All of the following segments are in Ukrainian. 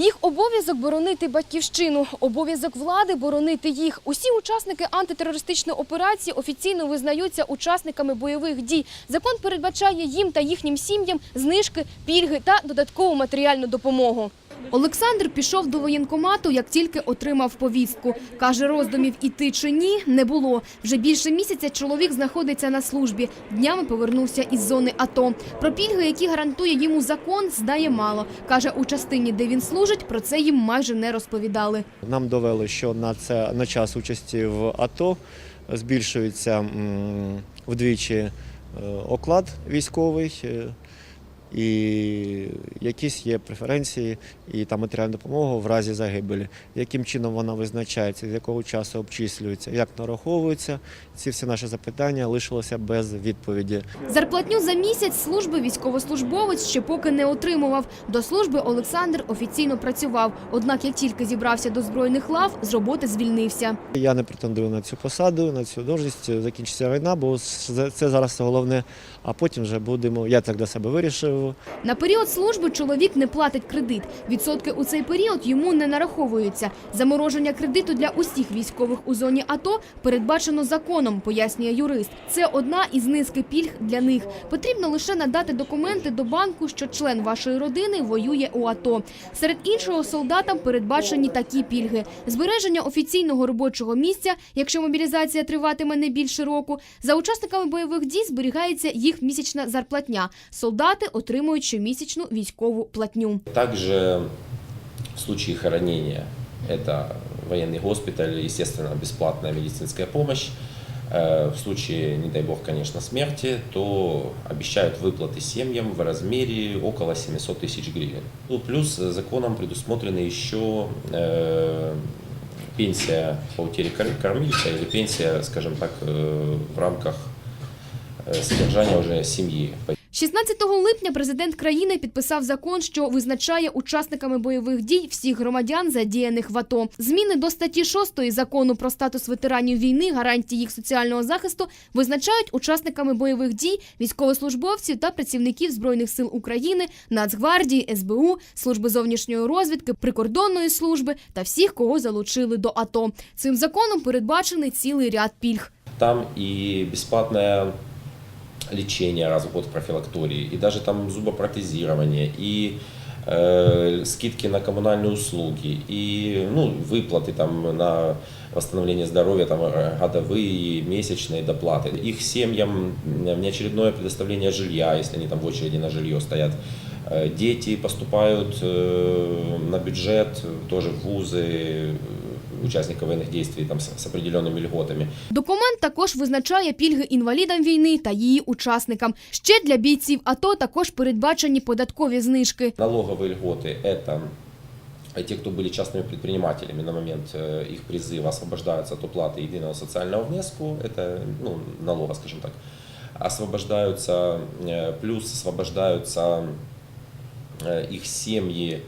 Їх обов'язок боронити батьківщину, обов'язок влади боронити їх. Усі учасники антитерористичної операції офіційно визнаються учасниками бойових дій. Закон передбачає їм та їхнім сім'ям знижки, пільги та додаткову матеріальну допомогу. Олександр пішов до воєнкомату, як тільки отримав повістку. Каже, роздумів іти чи ні не було. Вже більше місяця чоловік знаходиться на службі. Днями повернувся із зони АТО. Про пільги, які гарантує йому закон, знає мало. Каже, у частині, де він служить, про це їм майже не розповідали. Нам довели, що на це на час участі в АТО збільшується вдвічі е, оклад військовий. І якісь є преференції і та матеріальна допомога в разі загибелі. Яким чином вона визначається, з якого часу обчислюється, як нараховується, ці всі наші запитання лишилися без відповіді. Зарплатню за місяць служби військовослужбовець ще поки не отримував. До служби Олександр офіційно працював. Однак, як тільки зібрався до збройних лав, з роботи звільнився. Я не претендую на цю посаду, на цю должність. Закінчиться війна, бо це зараз головне. А потім вже будемо. Я так для себе вирішив. На період служби чоловік не платить кредит. Відсотки у цей період йому не нараховуються. Замороження кредиту для усіх військових у зоні АТО передбачено законом, пояснює юрист. Це одна із низки пільг для них. Потрібно лише надати документи до банку, що член вашої родини воює у АТО. Серед іншого солдатам передбачені такі пільги: збереження офіційного робочого місця, якщо мобілізація триватиме не більше року. За учасниками бойових дій зберігається їх місячна зарплатня. Солдати отримують щомісячну військову платню. Также в случае хоронения это военный госпиталь, естественно, бесплатная медицинская помощь. Э, В случае, не дай бог, конечно, смерти, то обещают выплаты семьям в размере около 700 тысяч гривен. Ну, плюс э, законом предусмотрены еще э, пенсия по утере кор- кормильца или пенсия, скажем так, э, в рамках э, содержания уже семьи. 16 липня президент країни підписав закон, що визначає учасниками бойових дій всіх громадян, задіяних в АТО. Зміни до статті 6 закону про статус ветеранів війни, гарантії їх соціального захисту визначають учасниками бойових дій військовослужбовців та працівників збройних сил України, Нацгвардії, СБУ, служби зовнішньої розвідки, прикордонної служби та всіх, кого залучили до АТО. Цим законом передбачений цілий ряд пільг. Там и бесплатное лечение раз в год профилактории, и даже там зубопротезирование, и э, скидки на коммунальные услуги, и ну, выплаты там на восстановление здоровья, там э, годовые, месячные доплаты. Их семьям внеочередное предоставление жилья, если они там в очереди на жилье стоят. Э, Дети поступают э, на бюджет, тоже в вузы, участников военных действий там, с, с определенными льготами. Документ також визначає пільги інвалідам війни та її учасникам. Ще для бійців АТО також передбачені податкові знижки. Налоговые льготы – это э, те, кто были частными предпринимателями на момент э, их призыва, освобождаются от уплаты единого социального внеску, это ну, налога, скажем так, освобождаются, э, плюс освобождаются э, их семьи э,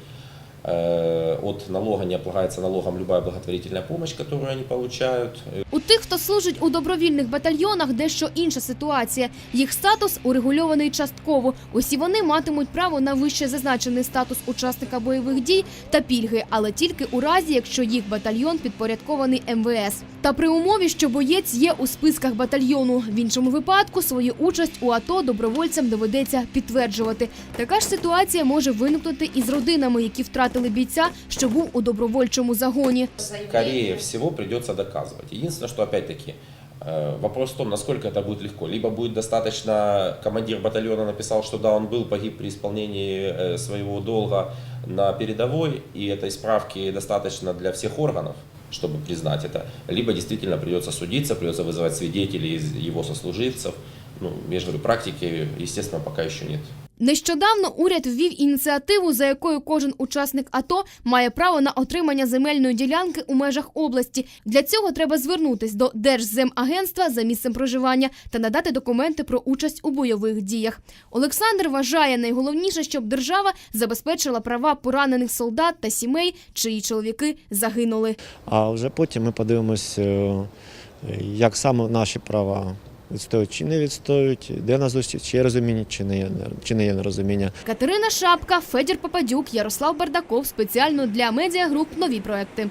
от налога, не облагается налогом любая благотворительная помощь, которую они получают. У тих, хто служить у добровільних батальйонах, дещо інша ситуація. Їх статус урегульований частково. Усі вони матимуть право на вище зазначений статус учасника бойових дій та пільги, але тільки у разі, якщо їх батальйон підпорядкований МВС. Та при умові, що боєць є у списках батальйону. В іншому випадку свою участь у АТО добровольцям доведеться підтверджувати. Така ж ситуація може виникнути і з родинами, які втратили бійця, що був у добровольчому загоні. Скорее всего, придется доказывать. Единственное, что опять-таки э, вопрос в том, насколько это будет легко. Либо будет достаточно, командир батальона написал, что да, он был, погиб при исполнении э, своего долга на передовой, и этой справки достаточно для всех органов, чтобы признать это. Либо действительно придется судиться, придется вызывать свидетелей из его сослуживцев. Ну, я же говорю, практики, естественно, пока еще нет. Нещодавно уряд ввів ініціативу, за якою кожен учасник АТО має право на отримання земельної ділянки у межах області. Для цього треба звернутись до Держземагентства за місцем проживання та надати документи про участь у бойових діях. Олександр вважає найголовніше, щоб держава забезпечила права поранених солдат та сімей, чиї чоловіки загинули. А вже потім ми подивимось, е, як саме наші права відстоюють чи не відстоюють, де на зустріч, чи є розуміння, чи не є, чи не є нерозуміння. Катерина Шапка, Федір Попадюк, Ярослав Бардаков спеціально для медіагруп нові проекти.